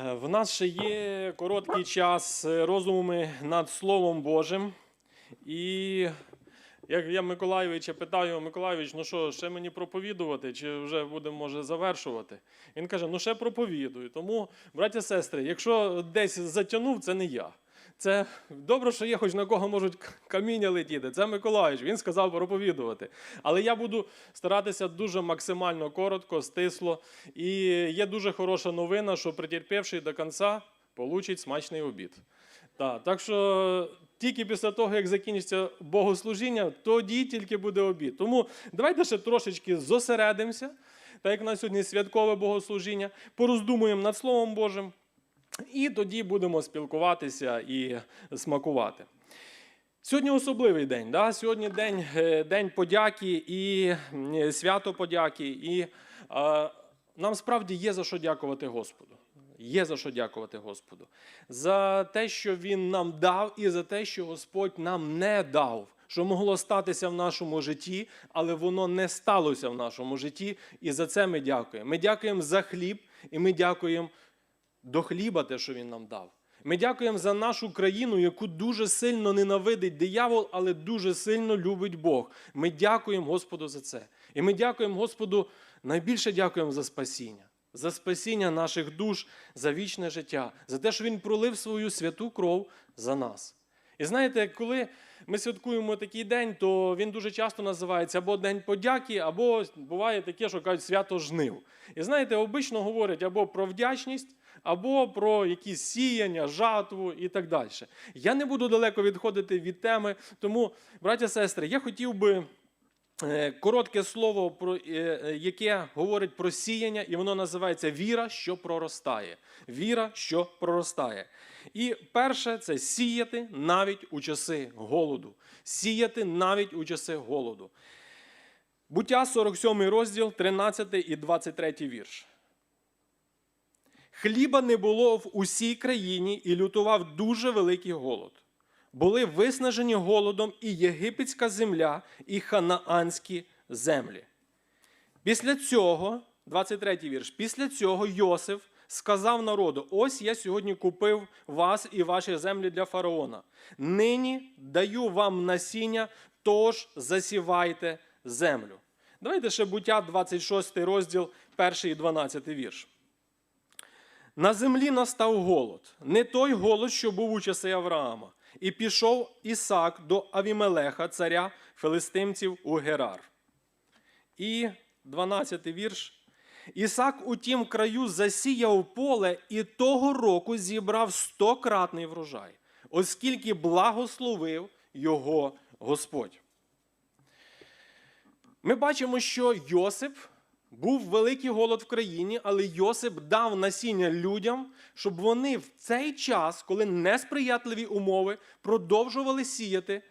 Е, В нас ще є короткий час розумами над Словом Божим. І як я Миколайовича питаю, Миколайович, ну що, ще мені проповідувати, чи вже будемо може завершувати? Він каже: ну ще проповідую. Тому, браття сестри, якщо десь затягнув, це не я. Це добре, що є хоч на кого можуть каміння летіти. Це Миколаївич, він сказав проповідувати. Але я буду старатися дуже максимально коротко, стисло. І є дуже хороша новина, що претерпівший до кінця получить смачний обід. Так, так що тільки після того, як закінчиться богослужіння, тоді тільки буде обід. Тому давайте ще трошечки зосередимося, так як на сьогодні святкове богослужіння, пороздумуємо над Словом Божим. І тоді будемо спілкуватися і смакувати. Сьогодні особливий день. Да? Сьогодні день, е, день подяки і свято подяки. І е, нам справді є за що дякувати Господу. Є за що дякувати Господу. За те, що Він нам дав, і за те, що Господь нам не дав. Що могло статися в нашому житті, але воно не сталося в нашому житті. І за це ми дякуємо. Ми дякуємо за хліб, і ми дякуємо до хліба, те, що він нам дав. Ми дякуємо за нашу країну, яку дуже сильно ненавидить диявол, але дуже сильно любить Бог. Ми дякуємо Господу за це. І ми дякуємо Господу, найбільше дякуємо за спасіння, за спасіння наших душ, за вічне життя, за те, що Він пролив свою святу кров за нас. І знаєте, коли ми святкуємо такий день, то він дуже часто називається або День подяки, або буває таке, що кажуть свято жнив. І знаєте, обично говорять або про вдячність, або про якісь сіяння, жатву і так далі. Я не буду далеко відходити від теми, тому, браття сестри, я хотів би. е, Коротке слово, е, е, яке говорить про сіяння, і воно називається віра, що проростає. Віра, що проростає. І перше це сіяти навіть у часи голоду. Сіяти навіть у часи голоду. Буття 47 розділ, 13 і 23 вірш. Хліба не було в усій країні і лютував дуже великий голод. Були виснажені голодом і єгипетська земля, і ханаанські землі. Після цього, 23 вірш, після цього Йосиф сказав народу: ось я сьогодні купив вас і ваші землі для фараона. Нині даю вам насіння, тож засівайте землю. Давайте ще буття 26 розділ, 1 і 12 вірш. На землі настав голод, не той голод, що був у часи Авраама. І пішов Ісак до Авімелеха, царя филистимців у Герар. І 12 вірш. Ісак у тім краю засіяв поле і того року зібрав стократний врожай, оскільки благословив його Господь. Ми бачимо, що Йосип був великий голод в країні, але Йосип дав насіння людям, щоб вони в цей час, коли несприятливі умови, продовжували сіяти,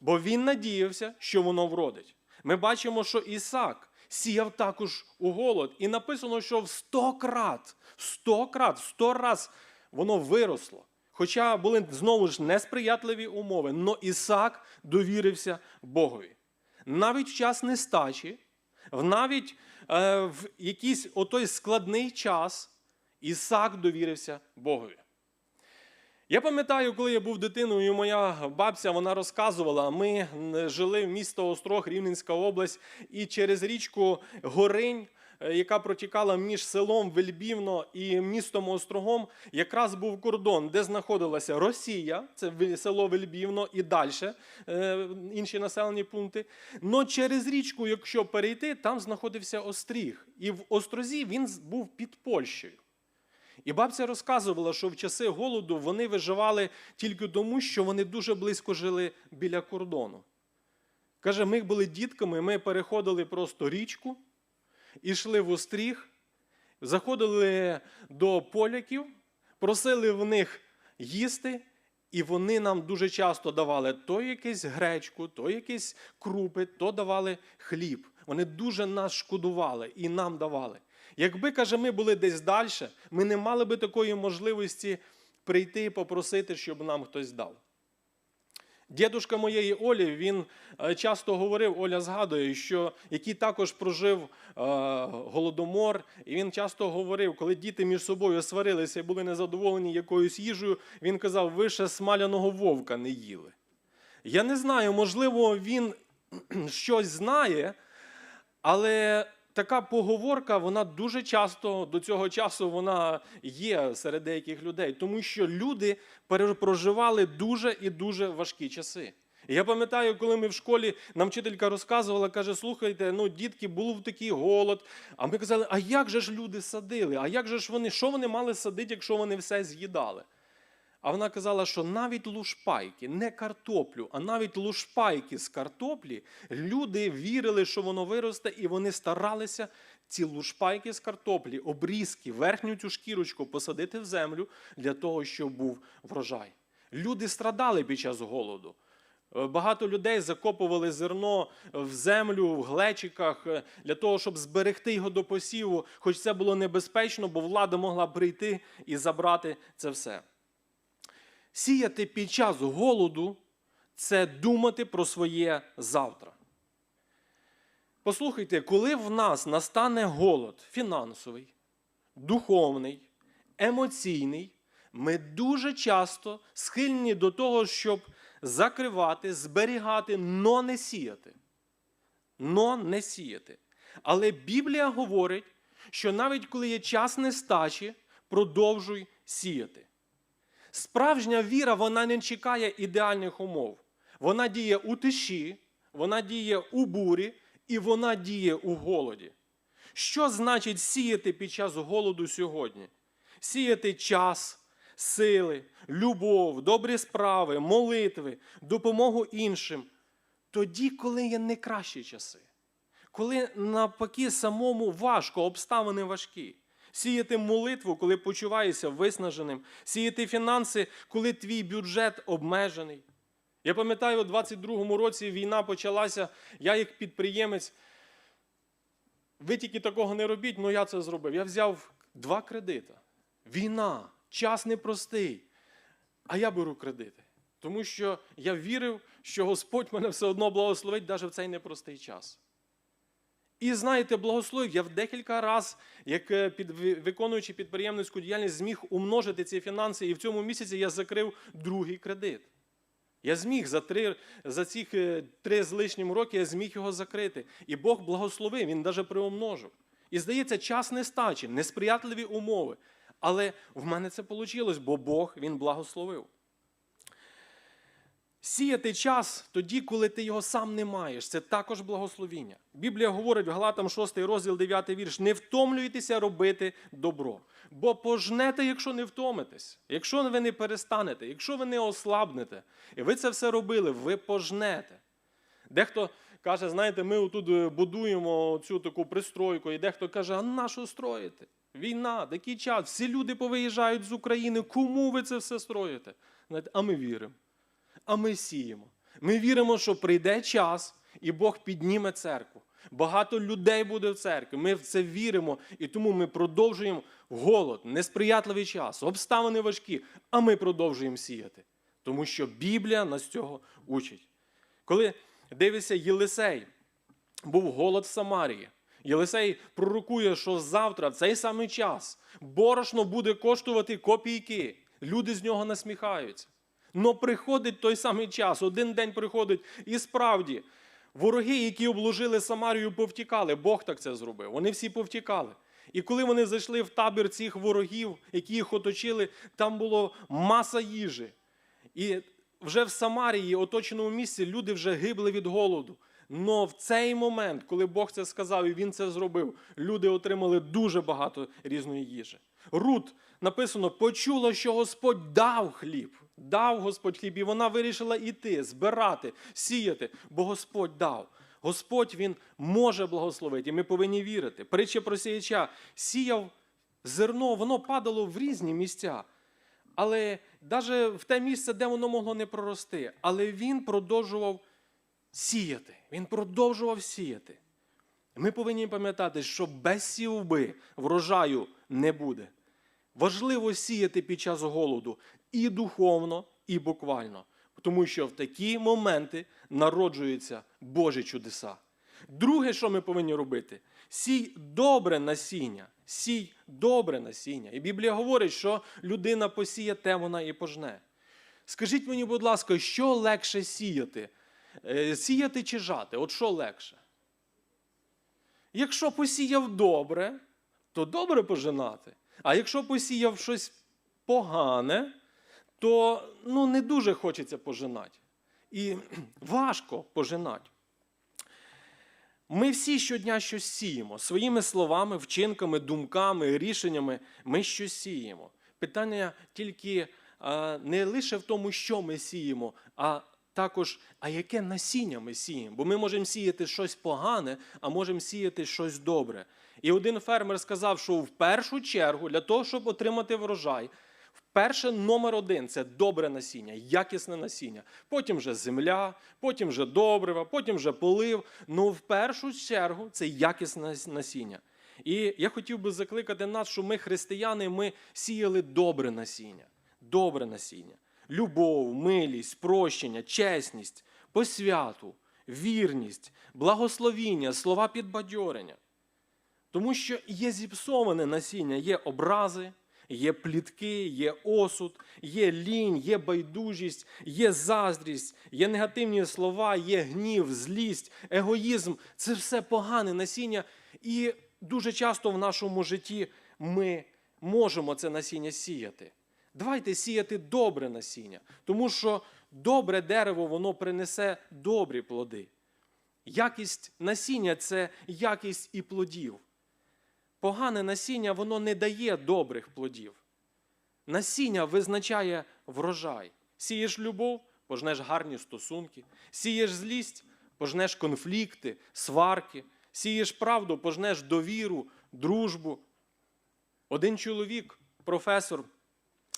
бо він надіявся, що воно вродить. Ми бачимо, що Ісак сіяв також у голод, і написано, що в сто крат, в сто крат, в сто раз воно виросло. Хоча були знову ж несприятливі умови, но Ісак довірився Богові. Навіть в час нестачі, навіть в якийсь отой складний час Ісак довірився Богові. Я пам'ятаю, коли я був дитиною, моя бабця вона розказувала, ми жили в місто Острог, Рівненська область, і через річку Горинь, е, яка протікала між селом Вельбівно і містом Острогом, якраз був кордон, де знаходилася Росія, це село Вельбівно, і далі інші населені пункти. Но через річку, якщо перейти, там знаходився Остріг. І в Острозі він був під Польщею. І бабця розказувала, що в часи голоду вони виживали тільки тому, що вони дуже близько жили біля кордону. Каже, ми були дітками, ми переходили просто річку, ішли в остріг, заходили до поляків, просили в них їсти, і вони нам дуже часто давали то якусь гречку, то якісь крупи, то давали хліб. Вони дуже нас шкодували і нам давали. Якби, каже, ми були десь далі, ми не мали би такої можливості прийти і попросити, щоб нам хтось дав. Дідушка моєї Олі, він е, часто говорив, Оля згадує, що який також прожив е, голодомор, і він часто говорив, коли діти між собою сварилися і були незадоволені якоюсь їжею, він казав, ви ще смаляного вовка не їли. Я не знаю, можливо, він щось знає, але така поговорка, вона дуже часто до цього часу вона є серед деяких людей, тому що люди проживали дуже і дуже важкі часи. Я пам'ятаю, коли ми в школі нам вчителька розказувала, каже: слухайте, ну дітки, був такий голод. А ми казали, а як же ж люди садили? А як же ж вони, що вони мали садити, якщо вони все з'їдали? А вона казала, що навіть лушпайки, не картоплю, а навіть лушпайки з картоплі, люди вірили, що воно виросте, і вони старалися ці лушпайки з картоплі, обрізки, верхню цю шкірочку посадити в землю для того, щоб був врожай. Люди страдали під час голоду. Е, Багато людей закопували зерно в землю, в глечиках е, для того, щоб зберегти його до посіву, хоч це було небезпечно, бо влада могла прийти і забрати це все. Сіяти під час голоду це думати про своє завтра. Послухайте, коли в нас настане голод фінансовий, духовний, емоційний, ми дуже часто схильні до того, щоб закривати, зберігати, но не сіяти. Но не сіяти. Але Біблія говорить, що навіть коли є час нестачі, продовжуй сіяти. Справжня віра вона не чекає ідеальних умов. Вона діє у тиші, вона діє у бурі і вона діє у голоді. Що значить сіяти під час голоду сьогодні? Сіяти час, сили, любов, добрі справи, молитви, допомогу іншим. Тоді, коли є не кращі часи, коли навпаки самому важко, обставини важкі. Сіяти молитву, коли почуваєшся виснаженим, сіяти фінанси, коли твій бюджет обмежений. Я пам'ятаю, у 22-му році війна почалася, я як підприємець, ви тільки такого не робіть, але я це зробив. Я взяв два кредити. Війна, час непростий. А я беру кредити. Тому що я вірив, що Господь мене все одно благословить навіть в цей непростий час. І знаєте, благословив, я в декілька разів, як е, під, виконуючи підприємницьку діяльність, зміг умножити ці фінанси, і в цьому місяці я закрив другий кредит. Я зміг за три, за ці три з лишнім роки я зміг його закрити. І Бог благословив, він навіть приумножив. І здається, час нестачі, несприятливі умови. Але в мене це вийшло, бо Бог він благословив. Сіяти час тоді, коли ти його сам не маєш, це також благословіння. Біблія говорить в Галатам 6 розділ 9 вірш: не втомлюйтеся робити добро, бо пожнете, якщо не втомитесь, якщо ви не перестанете, якщо ви не ослабнете, і ви це все робили, ви пожнете. Дехто каже, знаєте, ми тут будуємо цю таку пристройку, і дехто каже, а на що строїти? Війна, такий час, всі люди повиїжджають з України. Кому ви це все строїте? А ми віримо. А ми сіємо. Ми віримо, що прийде час, і Бог підніме церкву. Багато людей буде в церкві. Ми в це віримо, і тому ми продовжуємо голод, несприятливий час, обставини важкі, а ми продовжуємо сіяти. Тому що Біблія нас цього учить. Коли дивишся Єлисей, був голод в Самарії. Єлисей пророкує, що завтра, в цей самий час, борошно буде коштувати копійки. Люди з нього насміхаються. Но приходить той самий час, один день приходить, і справді, вороги, які обложили Самарію, повтікали. Бог так це зробив. Вони всі повтікали. І коли вони зайшли в табір цих ворогів, які їх оточили, там було маса їжі. І вже в Самарії, оточеному місці, люди вже гибли від голоду. Но в цей момент, коли Бог це сказав і він це зробив, люди отримали дуже багато різної їжі. Рут написано: почула, що Господь дав хліб. Дав Господь хліб, і вона вирішила йти, збирати, сіяти, бо Господь дав. Господь Він може благословити, і ми повинні вірити. Притча про сіяча сіяв зерно, воно падало в різні місця. Але навіть в те місце, де воно могло не прорости, але він продовжував сіяти. Він продовжував сіяти. Ми повинні пам'ятати, що без сівби врожаю не буде. Важливо сіяти під час голоду і духовно, і буквально. Тому що в такі моменти народжуються Божі чудеса. Друге, що ми повинні робити, сій добре насіння. Сій добре насіння. І Біблія говорить, що людина посіє те, вона і пожне. Скажіть мені, будь ласка, що легше сіяти? Е, Сіяти чи жати? От що легше? Якщо посіяв добре, то добре пожинати. А якщо посіяв щось погане, то ну, не дуже хочеться пожинати. І важко пожинати. Ми всі щодня щось сіємо. Своїми словами, вчинками, думками, рішеннями ми щось сіємо. Питання тільки не лише в тому, що ми сіємо, а також, а яке насіння ми сіємо. Бо ми можемо сіяти щось погане, а можемо сіяти щось добре. І один фермер сказав, що в першу чергу для того, щоб отримати врожай, Перше номер один це добре насіння, якісне насіння. Потім вже земля, потім вже добрива, потім вже полив. Ну в першу чергу це якісне насіння. І я хотів би закликати нас, що ми, християни, ми сіяли добре насіння. Добре насіння. Любов, милість, прощення, чесність, посвяту, вірність, благословіння, слова підбадьорення. Тому що є зіпсоване насіння, є образи, є плітки, є осуд, є лінь, є байдужість, є заздрість, є негативні слова, є гнів, злість, егоїзм. Це все погане насіння. І дуже часто в нашому житті ми можемо це насіння сіяти. Давайте сіяти добре насіння, тому що добре дерево воно принесе добрі плоди. Якість насіння це якість і плодів. Погане насіння воно не дає добрих плодів. Насіння визначає врожай. Сієш любов, пожнеш гарні стосунки, сієш злість, пожнеш конфлікти, сварки, сієш правду, пожнеш довіру, дружбу. Один чоловік, професор,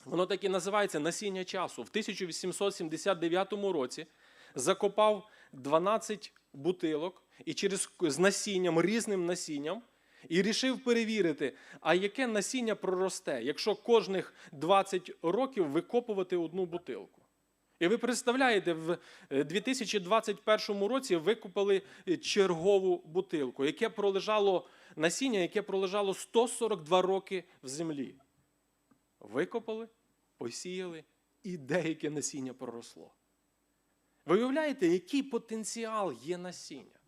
воно так і називається насіння часу. В 1879 році закопав 12 бутилок і через з насінням, різним насінням. І рішив перевірити, а яке насіння проросте, якщо кожних 20 років викопувати одну бутилку. І ви представляєте, в 2021 році викопали чергову бутилку, яке пролежало насіння, яке пролежало 142 роки в землі. Викопали, посіяли, і деяке насіння проросло. Ви уявляєте, який потенціал є насіння?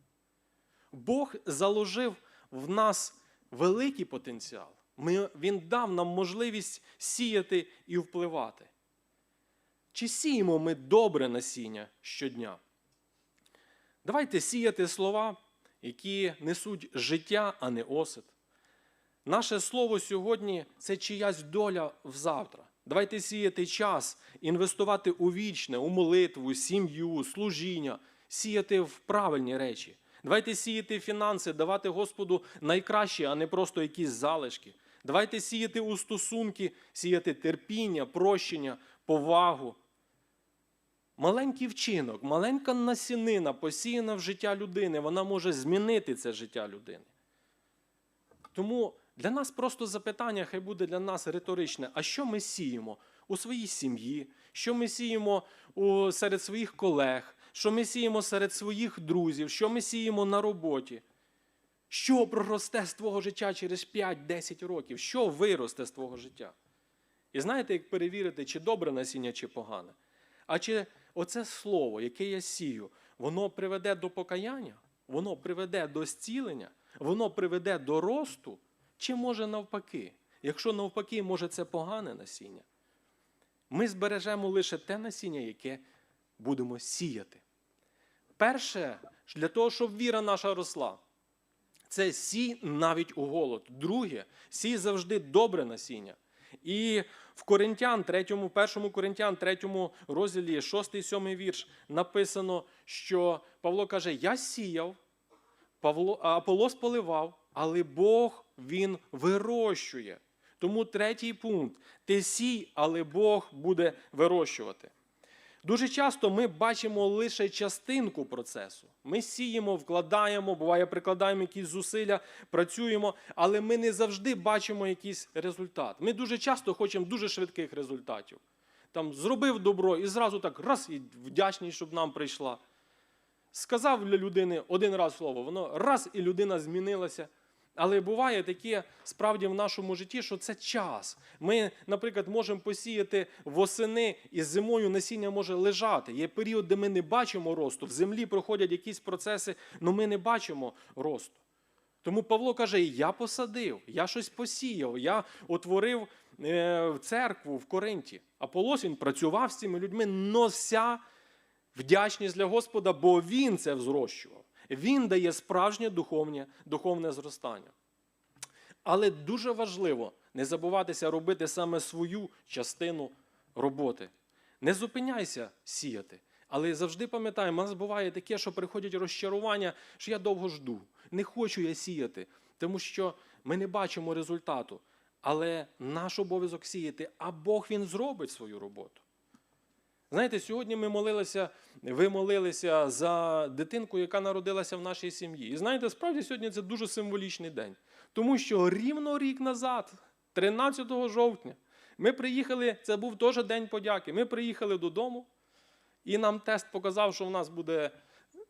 Бог заложив в нас великий потенціал. Ми, Він дав нам можливість сіяти і впливати. Чи сіємо ми добре насіння щодня? Давайте сіяти слова, які несуть життя, а не осид. Наше слово сьогодні це чиясь доля взавтра. Давайте сіяти час, інвестувати у вічне, у молитву, сім'ю, служіння, сіяти в правильні речі. Давайте сіяти фінанси, давати Господу найкраще, а не просто якісь залишки. Давайте сіяти у стосунки, сіяти терпіння, прощення, повагу. Маленький вчинок, маленька насінина, посіяна в життя людини, вона може змінити це життя людини. Тому для нас просто запитання, хай буде для нас риторичне: а що ми сіємо у своїй сім'ї, що ми сіємо у, серед своїх колег, що ми сіємо серед своїх друзів, що ми сіємо на роботі? Що проросте з твого життя через 5-10 років? Що виросте з твого життя? І знаєте, як перевірити, чи добре насіння, чи погане? А чи оце слово, яке я сію, воно приведе до покаяння, воно приведе до зцілення, воно приведе до росту, чи може навпаки? Якщо навпаки, може це погане насіння. Ми збережемо лише те насіння, яке будемо сіяти. Перше, для того, щоб віра наша росла, це сій навіть у голод. Друге, сій завжди добре насіння. І в Коринтян, 3, 1 Коринтян, 3 розділі, 6-7 вірш, написано, що Павло каже: Я сіяв, Павло, Аполос поливав, але Бог він вирощує. Тому третій пункт: ти сій, але Бог буде вирощувати. Дуже часто ми бачимо лише частинку процесу. Ми сіємо, вкладаємо, буває, прикладаємо якісь зусилля, працюємо, але ми не завжди бачимо якийсь результат. Ми дуже часто хочемо дуже швидких результатів. Там зробив добро і зразу так раз і вдячність, щоб нам прийшла. Сказав для людини один раз слово, воно раз і людина змінилася. Але буває таке справді в нашому житті, що це час. Ми, наприклад, можемо посіяти восени і зимою насіння може лежати. Є період, де ми не бачимо росту. В землі проходять якісь процеси, але ми не бачимо росту. Тому Павло каже: я посадив, я щось посіяв, я утворив е, церкву в Коринті. Аполос він працював з цими людьми, но вся вдячність для Господа, бо він це зрощував. Він дає справжнє духовне, духовне зростання. Але дуже важливо не забуватися робити саме свою частину роботи. Не зупиняйся сіяти. Але завжди пам'ятай, у нас буває таке, що приходять розчарування, що я довго жду. Не хочу я сіяти, тому що ми не бачимо результату. Але наш обов'язок сіяти, а Бог він зробить свою роботу. Знаєте, сьогодні ми молилися, ви молилися за дитинку, яка народилася в нашій сім'ї. І знаєте, справді сьогодні це дуже символічний день. Тому що рівно рік назад, 13 жовтня, ми приїхали, це був теж день подяки. Ми приїхали додому, і нам тест показав, що в нас буде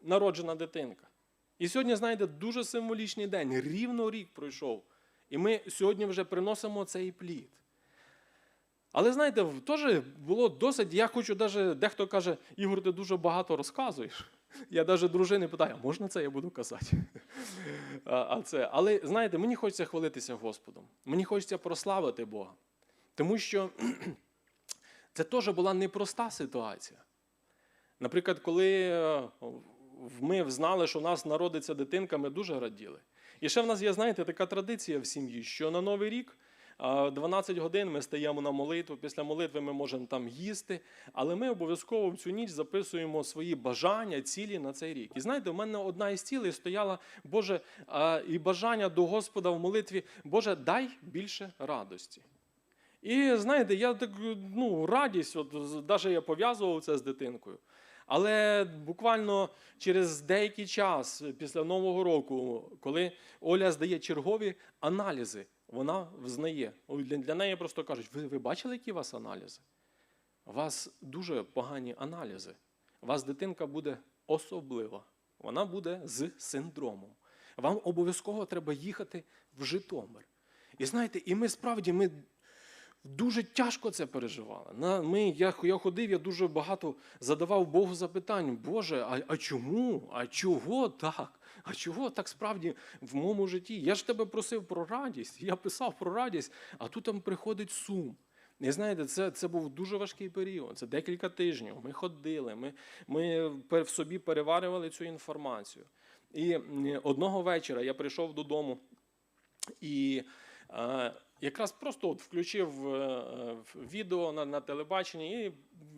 народжена дитинка. І сьогодні, знаєте, дуже символічний день. Рівно рік пройшов. І ми сьогодні вже приносимо цей плід. Але знаєте, теж було досить. Я хочу навіть, дехто каже, Ігор, ти дуже багато розказуєш. Я навіть дружини питаю, а можна це я буду казати? А, це, але знаєте, мені хочеться хвалитися Господом. Мені хочеться прославити Бога. Тому що це теж була непроста ситуація. Наприклад, коли е, ми знали, що у нас народиться дитинка, ми дуже раділи. І ще в нас є, знаєте, така традиція в сім'ї, що на Новий рік 12 годин ми стаємо на молитву. Після молитви ми можемо там їсти, але ми обов'язково в цю ніч записуємо свої бажання, цілі на цей рік. І знаєте, у мене одна із цілей стояла, Боже, і бажання до Господа в молитві, Боже, дай більше радості. І знаєте, я так ну, радість, от навіть я пов'язував це з дитинкою. Але буквально через деякий час після Нового року, коли Оля здає чергові аналізи, вона взнає. Для, для неї просто кажуть: ви, ви бачили, які у вас аналізи? У вас дуже погані аналізи. У вас дитинка буде особлива. Вона буде з синдромом. Вам обов'язково треба їхати в Житомир. І знаєте, і ми справді ми дуже тяжко це переживали. Ми, я, я ходив, я дуже багато задавав Богу запитань. Боже, а, а чому? А чого так? А чого так справді в моєму житті? Я ж тебе просив про радість, я писав про радість, а тут там приходить сум. І знаєте, це, це був дуже важкий період. Це декілька тижнів. Ми ходили, ми, ми в собі переварювали цю інформацію. І одного вечора я прийшов додому і якраз просто от включив е, відео на, на телебаченні, і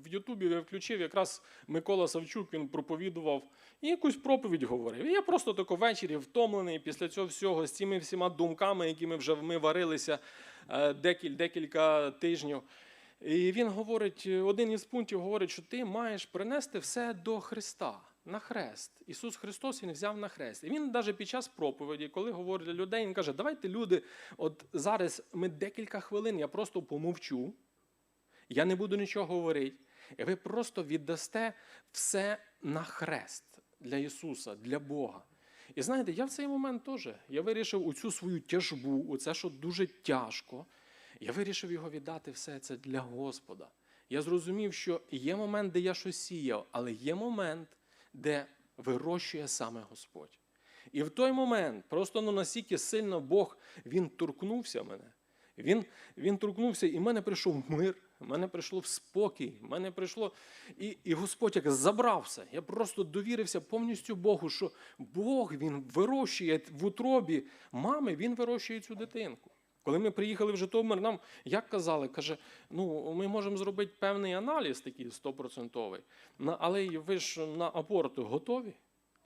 в Ютубі я включив якраз Микола Савчук, він проповідував і якусь проповідь говорив. І я просто тако ввечері втомлений після цього всього, з цими всіма думками, якими вже ми варилися е, декіль, декілька тижнів. І він говорить, один із пунктів говорить, що ти маєш принести все до Христа. На хрест. Ісус Христос Він взяв на хрест. І він навіть під час проповіді, коли говорить для людей, він каже: давайте, люди, от зараз ми декілька хвилин, я просто помовчу, я не буду нічого говорити. І ви просто віддасте все на хрест для Ісуса, для Бога. І знаєте, я в цей момент теж я вирішив у цю свою тяжбу, у це, що дуже тяжко, я вирішив його віддати все це для Господа. Я зрозумів, що є момент, де я щось сіяв, але є момент, де вирощує саме Господь. І в той момент просто ну, настільки сильно Бог він торкнувся мене. Він, він торкнувся, і в мене прийшов мир, в мене прийшло спокій, в мене прийшло. І, і Господь як забрав все. Я просто довірився повністю Богу, що Бог він вирощує в утробі мами, він вирощує цю дитинку. Коли ми приїхали в Житомир, нам як казали, каже, ну ми можемо зробити певний аналіз такий стопроцентовий, але ви ж на аборт готові?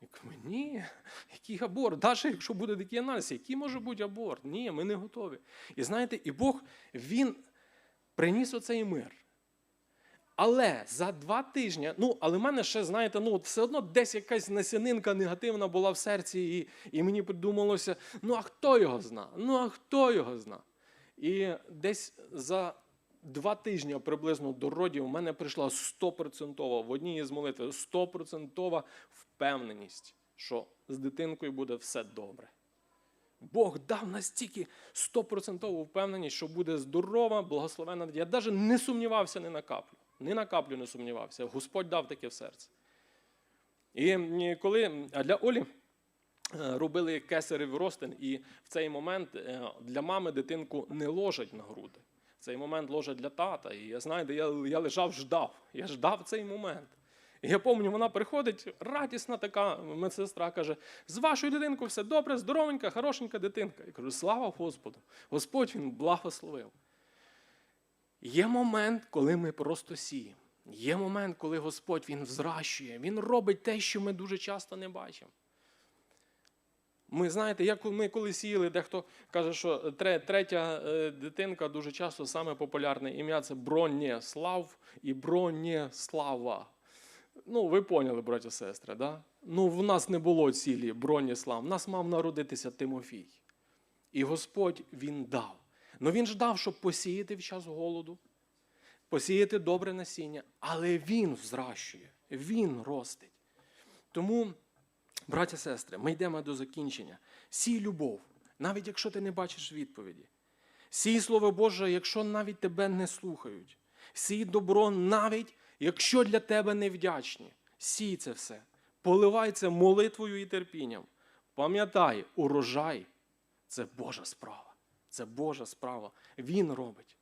Я кажу, ні, який аборт? Навіть якщо буде такий аналіз, який може бути аборт? Ні, ми не готові. І знаєте, і Бог він приніс оцей мир. Але за два тижні, ну, але в мене ще, знаєте, ну, все одно десь якась насінинка негативна була в серці, і, і мені придумалося, ну а хто його зна? Ну а хто його зна? І десь за два тижні приблизно до родів у мене прийшла стопроцентова в одній із молитв стопроцентова впевненість, що з дитинкою буде все добре. Бог дав настільки стопроцентову впевненість, що буде здорова, благословена. Я навіть не сумнівався ні на каплю. Ні на каплю не сумнівався. Господь дав таке в серце. І коли для Олі е, робили кесарів ростин, і в цей момент е, для мами дитинку не ложать на груди. В цей момент ложать для тата. І я знаєте, я, я лежав, ждав. Я ждав цей момент. І я пам'ятаю, вона приходить, радісна така медсестра каже: з вашою дитинкою все добре, здоровенька, хорошенька дитинка. Я кажу, слава Господу! Господь він благословив. Є момент, коли ми просто сіємо. Є момент, коли Господь Він взращує, Він робить те, що ми дуже часто не бачимо. Ми знаєте, як ми коли сіяли, дехто каже, що третя е, дитинка дуже часто саме популярне ім'я це Бронєслав і Бронєслава. Ну, ви поняли, браті і сестри, да? Ну, в нас не було цілі Броніслав. В нас мав народитися Тимофій. І Господь він дав. Ну він ж дав, щоб посіяти в час голоду, посіяти добре насіння, але він взращує, він ростить. Тому, браті і сестри, ми йдемо до закінчення. Сій любов, навіть якщо ти не бачиш відповіді. Сій Слово Боже, якщо навіть тебе не слухають. Сій добро, навіть якщо для тебе не вдячні. Сій це все. Поливай це молитвою і терпінням. Пам'ятай, урожай це Божа справа. Це Божа справа. Він робить.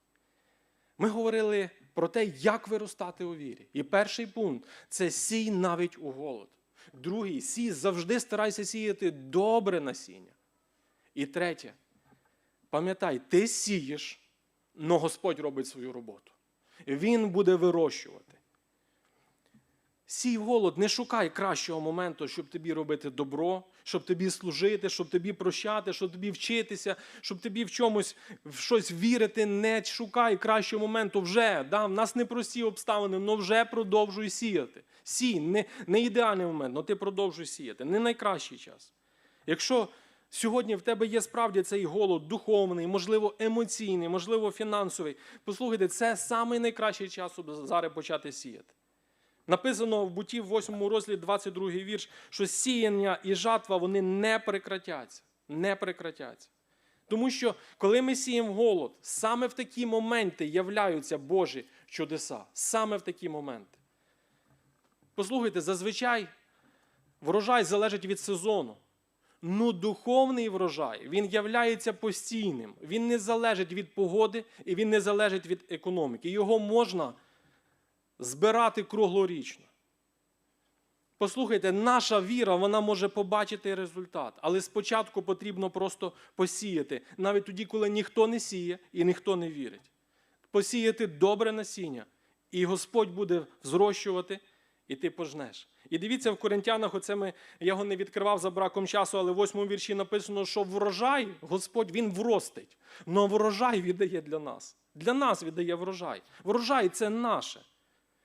Ми говорили про те, як виростати у вірі. І перший пункт це сій навіть у голод. Другий сій завжди старайся сіяти добре насіння. І третє, пам'ятай, ти сієш, але Господь робить свою роботу. Він буде вирощувати. Сій голод, не шукай кращого моменту, щоб тобі робити добро, щоб тобі служити, щоб тобі прощати, щоб тобі вчитися, щоб тобі в чомусь в щось вірити. Не шукай кращого моменту вже. Да? В нас непрості обставини, але вже продовжуй сіяти. Сій, не, не ідеальний момент, але ти продовжуй сіяти. Не найкращий час. Якщо сьогодні в тебе є справді цей голод духовний, можливо, емоційний, можливо, фінансовий, послухайте, це самий найкращий час, щоб зараз почати сіяти. Написано в буті в 8 розділі 22 вірш, що сіяння і жатва вони не прекратяться. Не прекратяться. Тому що коли ми сіємо голод, саме в такі моменти являються Божі чудеса. Саме в такі моменти. Послухайте, зазвичай врожай залежить від сезону. Ну, духовний врожай, він являється постійним. Він не залежить від погоди і він не залежить від економіки. Його можна збирати круглорічно. Послухайте, наша віра вона може побачити результат, але спочатку потрібно просто посіяти, навіть тоді, коли ніхто не сіє і ніхто не вірить. Посіяти добре насіння, і Господь буде зрощувати, і ти пожнеш. І дивіться в Коринтянах, оце ми, я його не відкривав за браком часу, але в восьмому вірші написано, що врожай Господь він вростить. Но врожай віддає для нас. Для нас віддає врожай. Врожай це наше.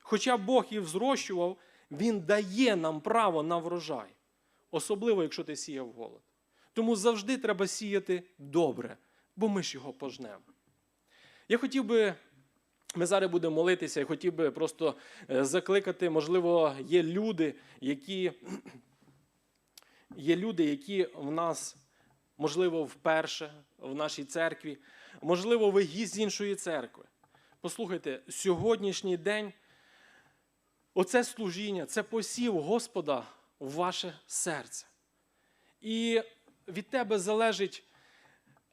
Хоча Бог і взрощував, Він дає нам право на врожай. Особливо, якщо ти сіяв голод. Тому завжди треба сіяти добре, бо ми ж його пожнемо. Я хотів би, ми зараз будемо молитися, я хотів би просто е, закликати, можливо, є люди, які, є люди, які в нас, можливо, вперше в нашій церкві, можливо, ви гість з іншої церкви. Послухайте, сьогоднішній день Оце служіння, це посів Господа в ваше серце. І від тебе залежить,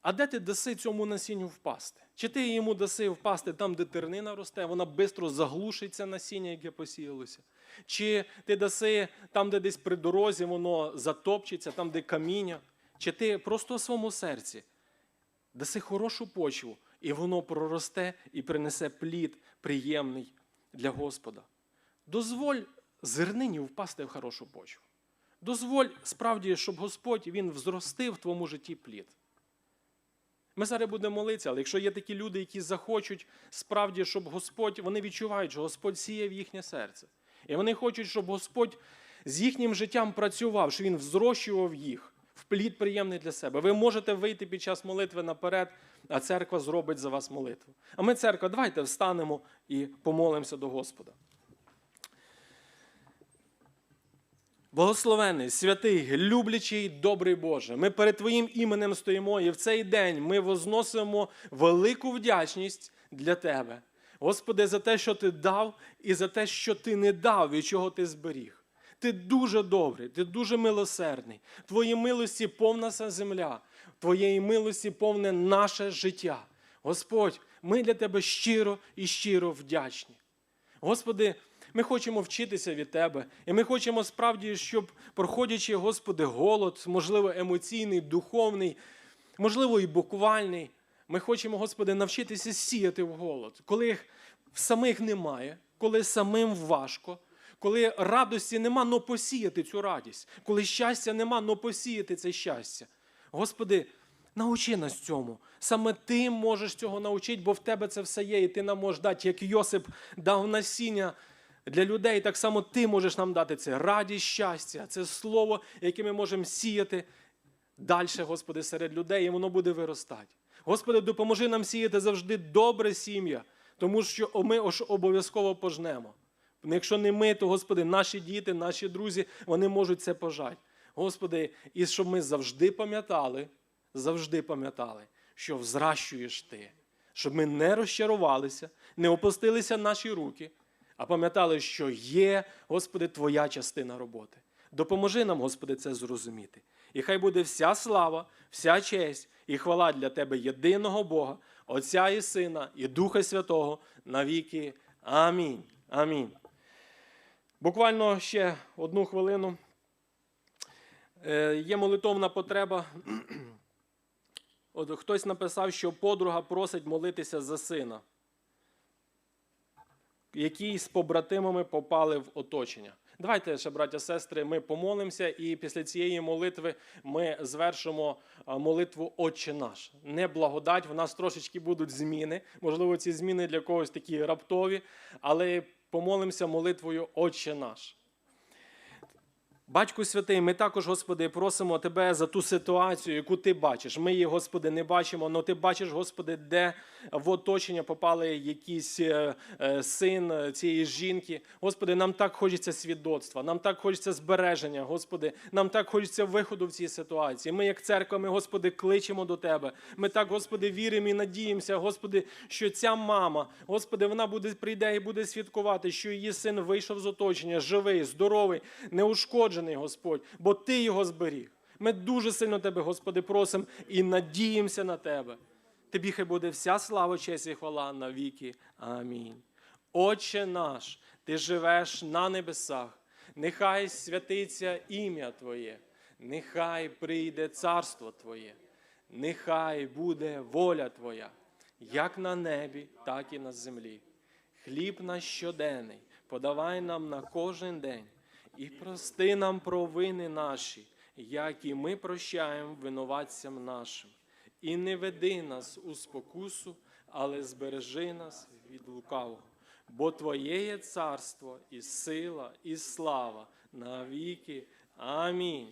а де ти даси цьому насінню впасти? Чи ти йому даси впасти там, де тернина росте, вона швидко заглушиться насіння, яке посіялося? Чи ти даси там, де десь при дорозі воно затопчеться, там, де каміння? Чи ти просто у своєму серці даси хорошу почву, і воно проросте і принесе плід приємний для Господа? Дозволь зернині впасти в хорошу почву. Дозволь справді, щоб Господь він взростив в твоєму житті плід. Ми зараз будемо молитися, але якщо є такі люди, які захочуть справді, щоб Господь, вони відчувають, що Господь сіє в їхнє серце. І вони хочуть, щоб Господь з їхнім життям працював, що Він взрощував їх в плід приємний для себе. Ви можете вийти під час молитви наперед, а церква зробить за вас молитву. А ми, церква, давайте встанемо і помолимося до Господа. Благословений, святий, люблячий, добрий Боже. Ми перед Твоїм іменем стоїмо, і в цей день ми возносимо велику вдячність для Тебе. Господи, за те, що Ти дав, і за те, що Ти не дав, і чого Ти зберіг. Ти дуже добрий, ти дуже милосердний. Твої милості повна вся земля, Твоєї милості повне наше життя. Господь, ми для Тебе щиро і щиро вдячні. Господи, ми хочемо вчитися від Тебе, і ми хочемо справді, щоб, проходячи, Господи, голод, можливо, емоційний, духовний, можливо, і буквальний, ми хочемо, Господи, навчитися сіяти в голод, коли їх самих немає, коли самим важко, коли радості нема, но посіяти цю радість, коли щастя нема, но посіяти це щастя. Господи, научи нас цьому. Саме ти можеш цього навчити, бо в тебе це все є, і ти нам можеш дати, як Йосип дав насіння для людей, так само ти можеш нам дати це радість, щастя, це слово, яке ми можемо сіяти далі, Господи, серед людей, і воно буде виростати. Господи, допоможи нам сіяти завжди добре сім'я, тому що ми обов'язково пожнемо. Якщо не ми, то, Господи, наші діти, наші друзі, вони можуть це пожати. Господи, і щоб ми завжди пам'ятали, завжди пам'ятали, що взращуєш Ти, щоб ми не розчарувалися, не опустилися наші руки, а пам'ятали, що є, Господи, Твоя частина роботи. Допоможи нам, Господи, це зрозуміти. І хай буде вся слава, вся честь і хвала для Тебе, єдиного Бога, Отця і Сина, і Духа Святого навіки. Амінь. Амінь. Буквально ще одну хвилину. Е, Є молитовна потреба. От хтось написав, що подруга просить молитися за сина, які з побратимами попали в оточення. Давайте, ще, браття сестри, ми помолимося, і після цієї молитви ми звершимо молитву Отче наш. Не благодать, в нас трошечки будуть зміни. Можливо, ці зміни для когось такі раптові, але помолимося молитвою Отче наш. Батьку святий, ми також, Господи, просимо Тебе за ту ситуацію, яку Ти бачиш. Ми її, Господи, не бачимо, але Ти бачиш, Господи, де в оточення попали якийсь е, е, син цієї жінки. Господи, нам так хочеться свідоцтва, нам так хочеться збереження, Господи, нам так хочеться виходу в цій ситуації. Ми, як церква, ми, Господи, кличемо до Тебе. Ми так, Господи, віримо і надіємося, Господи, що ця мама, Господи, вона буде прийде і буде свідкувати, що її син вийшов з оточення, живий, здоровий, неушкоджений, Господь, бо Ти його зберіг. Ми дуже сильно Тебе, Господи, просимо і надіємося на Тебе. Тобі хай буде вся слава, честь і хвала на віки. Амінь. Отче наш, Ти живеш на небесах, нехай святиться ім'я Твоє, нехай прийде царство Твоє, нехай буде воля Твоя, як на небі, так і на землі. Хліб наш щоденний подавай нам на кожен день і прости нам провини наші, як і ми прощаємо винуватцям нашим. І не веди нас у спокусу, але збережи нас від лукавого. Бо Твоє є царство, і сила, і слава на віки. Амінь.